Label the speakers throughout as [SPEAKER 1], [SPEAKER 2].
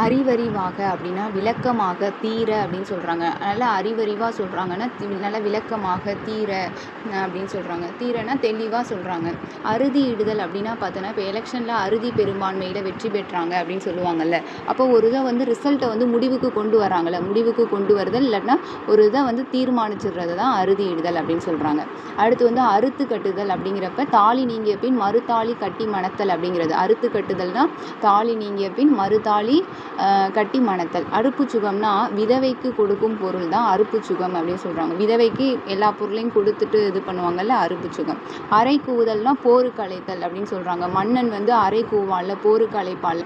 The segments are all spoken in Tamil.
[SPEAKER 1] அறிவறிவாக அப்படின்னா விளக்கமாக தீர அப்படின்னு சொல்கிறாங்க நல்லா அறிவறிவாக சொல்கிறாங்கன்னா நல்லா விளக்கமாக தீர அப்படின்னு சொல்கிறாங்க தீரனா தெளிவாக சொல்கிறாங்க அறுதி இடுதல் அப்படின்னா பார்த்தோன்னா இப்போ எலெக்ஷனில் அறுதி பெரும்பான்மையில் வெற்றி பெற்றாங்க அப்படின்னு சொல்லுவாங்கல்ல. அப்போ ஒரு இதை வந்து ரிசல்ட்டை வந்து முடிவுக்கு கொண்டு வராங்கல்ல முடிவுக்கு கொண்டு வருதல் இல்லைன்னா ஒரு இதை வந்து தீர்மானிச்சிடுறது தான் அறுதி இடுதல் அப்படின்னு சொல்கிறாங்க அடுத்து வந்து அறுத்து கட்டுதல் அப்படிங்கிறப்ப தாலி நீங்கிய பின் மறுதாலி கட்டி மணத்தல் அப்படிங்கிறது. அறுத்து கட்டுதல்னா தாலி நீங்கிய பின் மறுதாலி கட்டி மணத்தல். அறுப்பு சுகம்னா விதவைக்கு கொடுக்கும் பொருள் தான் அறுப்பு சுகம் அப்படின்னு சொல்கிறாங்க விதவைக்கு எல்லா பொருளையும் கொடுத்துட்டு இது பண்ணுவாங்கல்ல அறுப்பு சுகம். அரை கூவுதல்னா போருக்கு அழைத்தல் அப்படின்னு சொல்கிறாங்க மன்னன் வந்து அரை கூவாளில் போருக்கு அழைப்பாள்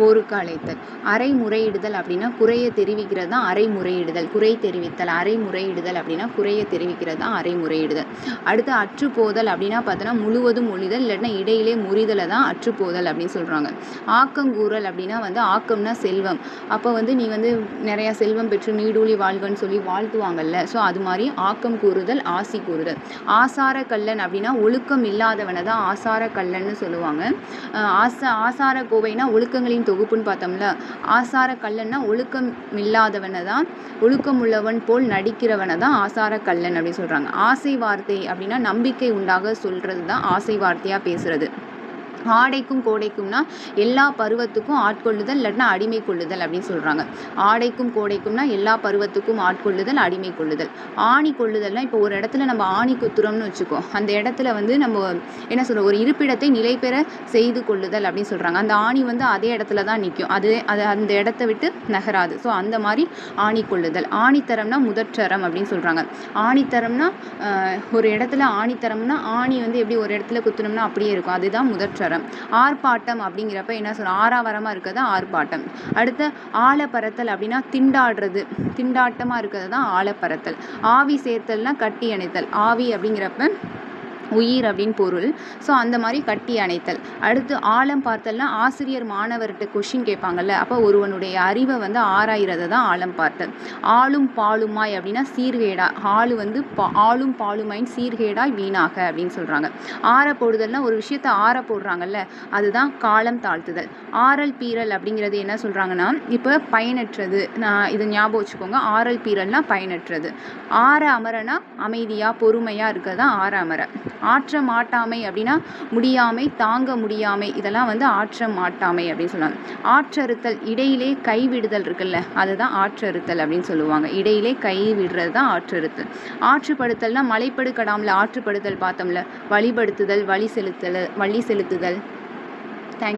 [SPEAKER 1] போருக்கு அழைத்தல் அரை முறையிடுதல் அப்படின்னா குறைய தெரிவிக்கிறது தான் அரை முறையிடுதல் குறை தெரிவித்தல் அரை முறையிடுதல் அப்படின்னா குறைய தெரிவிக்கிறது தான் அரை முறையிடுதல் அடுத்து அற்றுப்போதல் அப்படின்னா பார்த்தோன்னா முழுவதும் ஒழிதல் இல்லைன்னா இடையிலே முறிதலை தான் அற்றுப்போதல் அப்படின்னு சொல்கிறாங்க ஆக்கங்கூறல் அப்படின்னா வந்து ஆக்கம்னா செல்வம். அப்போ வந்து நீ வந்து நிறையா செல்வம் பெற்று நீடூழி வாழ்வன்னு சொல்லி வாழ்த்துவாங்கல்ல. ஸோ அது மாதிரி ஆக்கம் கூறுதல் ஆசி கூறுதல். ஆசார கல்லன் அப்படின்னா ஒழுக்கம் இல்லாதவனை தான் ஆசார கல்லன்னு சொல்லுவாங்க. ஆசா ஆசார கோவைனா ஒழுக்கங்களின் தொகுப்புன்னு பார்த்தோம்ல ஆசார கல்லன்னா ஒழுக்கம் இல்லாதவனை தான் ஒழுக்கம் உள்ளவன் போல் நடிக்கிறவனை தான் ஆசார கல்லன் அப்படின்னு சொல்கிறாங்க ஆசை வார்த்தை அப்படின்னா நம்பிக்கை உண்டாக சொல்கிறது தான் ஆசை வார்த்தையாக பேசுகிறது ஆடைக்கும் கோடைக்கும்னா எல்லா பருவத்துக்கும் ஆட்கொள்ளுதல் இல்லைன்னா அடிமை கொள்ளுதல் அப்படின்னு சொல்கிறாங்க ஆடைக்கும் கோடைக்கும்னா எல்லா பருவத்துக்கும் ஆட்கொள்ளுதல் அடிமை கொள்ளுதல் ஆணி கொள்ளுதல்னா இப்போ ஒரு இடத்துல நம்ம ஆணி குத்துறோம்னு வச்சுக்கோ அந்த இடத்துல வந்து நம்ம என்ன சொல்கிறோம் ஒரு இருப்பிடத்தை நிலை பெற செய்து கொள்ளுதல் அப்படின்னு சொல்கிறாங்க அந்த ஆணி வந்து அதே இடத்துல தான் நிற்கும் அது அது அந்த இடத்த விட்டு நகராது. ஸோ அந்த மாதிரி ஆணி கொள்ளுதல். ஆணித்தரம்னா முதற்றரம் அப்படின்னு சொல்கிறாங்க ஆணித்தரம்னா ஒரு இடத்துல ஆணித்தரம்னா ஆணி வந்து எப்படி ஒரு இடத்துல குத்துனோம்னா அப்படியே இருக்கும். அதுதான் முதற்றரம். ஆர்ப்பாட்டம் அப்படிங்கிறப்ப என்ன சொல்கிறோம் ஆறாவரமாக இருக்கிறது ஆர்ப்பாட்டம். அடுத்து ஆழப்பறத்தல் அப்படின்னா திண்டாடுறது. திண்டாட்டமாக இருக்கிறது தான் ஆழப்பறத்தல் ஆவி சேர்த்தல்னா கட்டி அணைத்தல். ஆவி அப்படிங்கிறப்ப உயிர் அப்படின்னு பொருள். ஸோ அந்த மாதிரி கட்டி அணைத்தல். அடுத்து ஆழம் பார்த்தல்னா ஆசிரியர் மாணவர்கிட்ட கொஷின் கேட்பாங்கல்ல அப்போ ஒருவனுடைய அறிவை வந்து ஆராயிறத தான் ஆழம் பார்த்தல். ஆளும் பாலுமாய் அப்படின்னா சீர்கேடா. ஆளு வந்து பா ஆளும் பாலுமாயின் சீர்கேடாய் வீணாக அப்படின்னு சொல்கிறாங்க ஆற போடுதல்னா ஒரு விஷயத்த ஆற போடுறாங்கல்ல அதுதான் காலம் தாழ்த்துதல். ஆறல் பீரல் அப்படிங்கிறது என்ன சொல்கிறாங்கன்னா இப்போ பயனற்றது. நான் இதை ஞாபகம் வச்சுக்கோங்க. ஆறல் பீரல்னால் பயனற்றது. ஆற அமரனா அமைதியாக பொறுமையாக இருக்கிறது தான் ஆற அமர. ஆற்ற மாட்டாமை அப்படின்னா முடியாமை தாங்க முடியாமை இதெல்லாம் வந்து ஆற்ற மாட்டாமை அப்படின்னு சொல்லுவாங்க. ஆற்றறுத்தல் இடையிலே கைவிடுதல் இருக்குல்ல அதுதான் ஆற்றறுத்தல் அப்படின்னு சொல்லுவாங்க. இடையிலே கை விடுறது தான் ஆற்றறுத்தல். ஆற்றுப்படுத்தல்னா மலைப்படு ஆற்றுப்படுத்தல் பார்த்தோம்ல வழிபடுத்துதல் வழி செலுத்தல் வழி செலுத்துதல்.